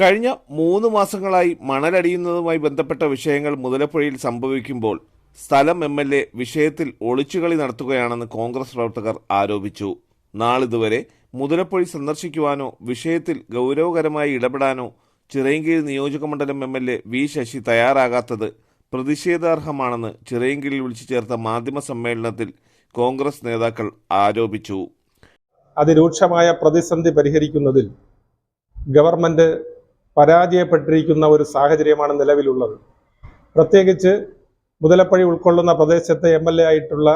കഴിഞ്ഞ മൂന്ന് മാസങ്ങളായി മണലടിയുന്നതുമായി ബന്ധപ്പെട്ട വിഷയങ്ങൾ മുതലപ്പുഴയിൽ സംഭവിക്കുമ്പോൾ സ്ഥലം എം എൽ എ വിഷയത്തിൽ ഒളിച്ചുകളി നടത്തുകയാണെന്ന് കോൺഗ്രസ് പ്രവർത്തകർ ആരോപിച്ചു. നാളിതുവരെ മുതലപ്പുഴ സന്ദർശിക്കുവാനോ വിഷയത്തിൽ ഗൗരവകരമായി ഇടപെടാനോ ചിറയൻകീഴ് നിയോജകമണ്ഡലം M L A V Sasi തയ്യാറാകാത്തത് പ്രതിഷേധാർഹമാണെന്ന് ചിറയൻകീഴിൽ വിളിച്ചു ചേർത്ത മാധ്യമ സമ്മേളനത്തിൽ കോൺഗ്രസ് നേതാക്കൾ ആരോപിച്ചു. അതിരൂക്ഷമായ പ്രതിസന്ധി പരിഹരിക്കുന്നതിൽ ഗവൺമെന്റ് പരാജയപ്പെട്ടിരിക്കുന്ന ഒരു സാഹചര്യമാണ് നിലവിലുള്ളത്. പ്രത്യേകിച്ച് മുതലപ്പഴി ഉൾക്കൊള്ളുന്ന പ്രദേശത്തെ എം എൽ എ ആയിട്ടുള്ള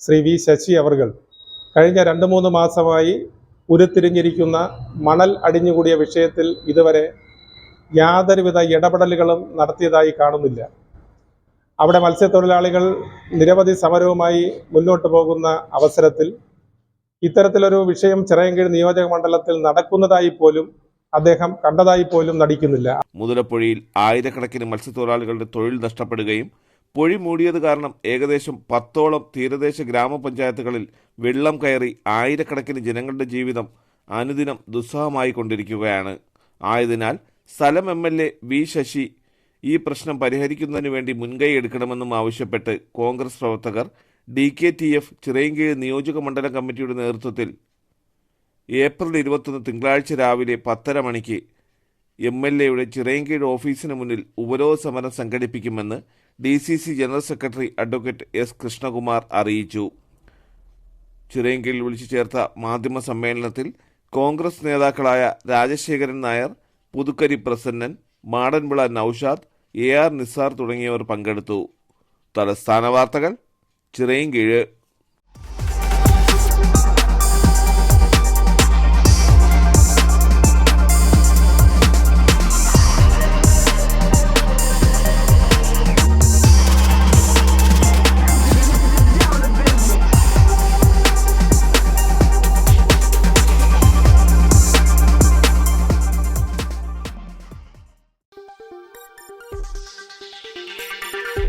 ശ്രീ വി ശശി അവർകൾ കഴിഞ്ഞ രണ്ട് മൂന്ന് മാസമായി ഉരുത്തിരിഞ്ഞിരിക്കുന്ന മണൽ അടിഞ്ഞുകൂടിയ വിഷയത്തിൽ ഇതുവരെ യാതൊരുവിധ ഇടപെടലുകളും നടത്തിയതായി കാണുന്നില്ല. അവിടെ മത്സ്യത്തൊഴിലാളികൾ നിരവധി സമരവുമായി മുന്നോട്ട് പോകുന്ന അവസരത്തിൽ ഇത്തരത്തിലൊരു വിഷയം ചിറയൻകീഴ് നിയോജക മണ്ഡലത്തിൽ നടക്കുന്നതായി പോലും അദ്ദേഹം കണ്ടതായി പോലും നടിക്കുന്നില്ല. മുതലപ്പുഴയിൽ ആയിരക്കണക്കിന് മത്സ്യത്തൊഴിലാളികളുടെ തൊഴിൽ നഷ്ടപ്പെടുകയും പൊഴി മൂടിയത് കാരണം ഏകദേശം പത്തോളം തീരദേശ ഗ്രാമപഞ്ചായത്തുകളിൽ വെള്ളം കയറി ആയിരക്കണക്കിന് ജനങ്ങളുടെ ജീവിതം അനുദിനം ദുസ്സഹമായി കൊണ്ടിരിക്കുകയാണ്. ആയതിനാൽ സ്ഥലം M L A V Sasi ഈ പ്രശ്നം പരിഹരിക്കുന്നതിന് വേണ്ടി മുൻകൈ എടുക്കണമെന്നും ആവശ്യപ്പെട്ട് കോൺഗ്രസ് പ്രവർത്തകർ D K T F Chirayinkeezhu നിയോജക മണ്ഡലം കമ്മിറ്റിയുടെ നേതൃത്വത്തിൽ ഏപ്രിൽ ഇരുപത്തൊന്ന് തിങ്കളാഴ്ച രാവിലെ പത്തര മണിക്ക് എം എൽ എയുടെ ചിറയൻകീഴ് ഓഫീസിന് മുന്നിൽ ഉപരോധ സമരം സംഘടിപ്പിക്കുമെന്ന് D C C general secretary advocate S Krishnakumar അറിയിച്ചു. ചിറയൻകീഴിൽ വിളിച്ചു ചേർത്ത മാധ്യമ സമ്മേളനത്തിൽ കോൺഗ്രസ് നേതാക്കളായ രാജശേഖരൻ നായർ പുതുക്കരി പ്രസന്നൻ മാടൻവിള നൌഷാദ് എ ആർ നിസാർ തുടങ്ങിയവർ പങ്കെടുത്തു. തലസ്ഥാന വാർത്തകൾ ചിറയൻകീഴ്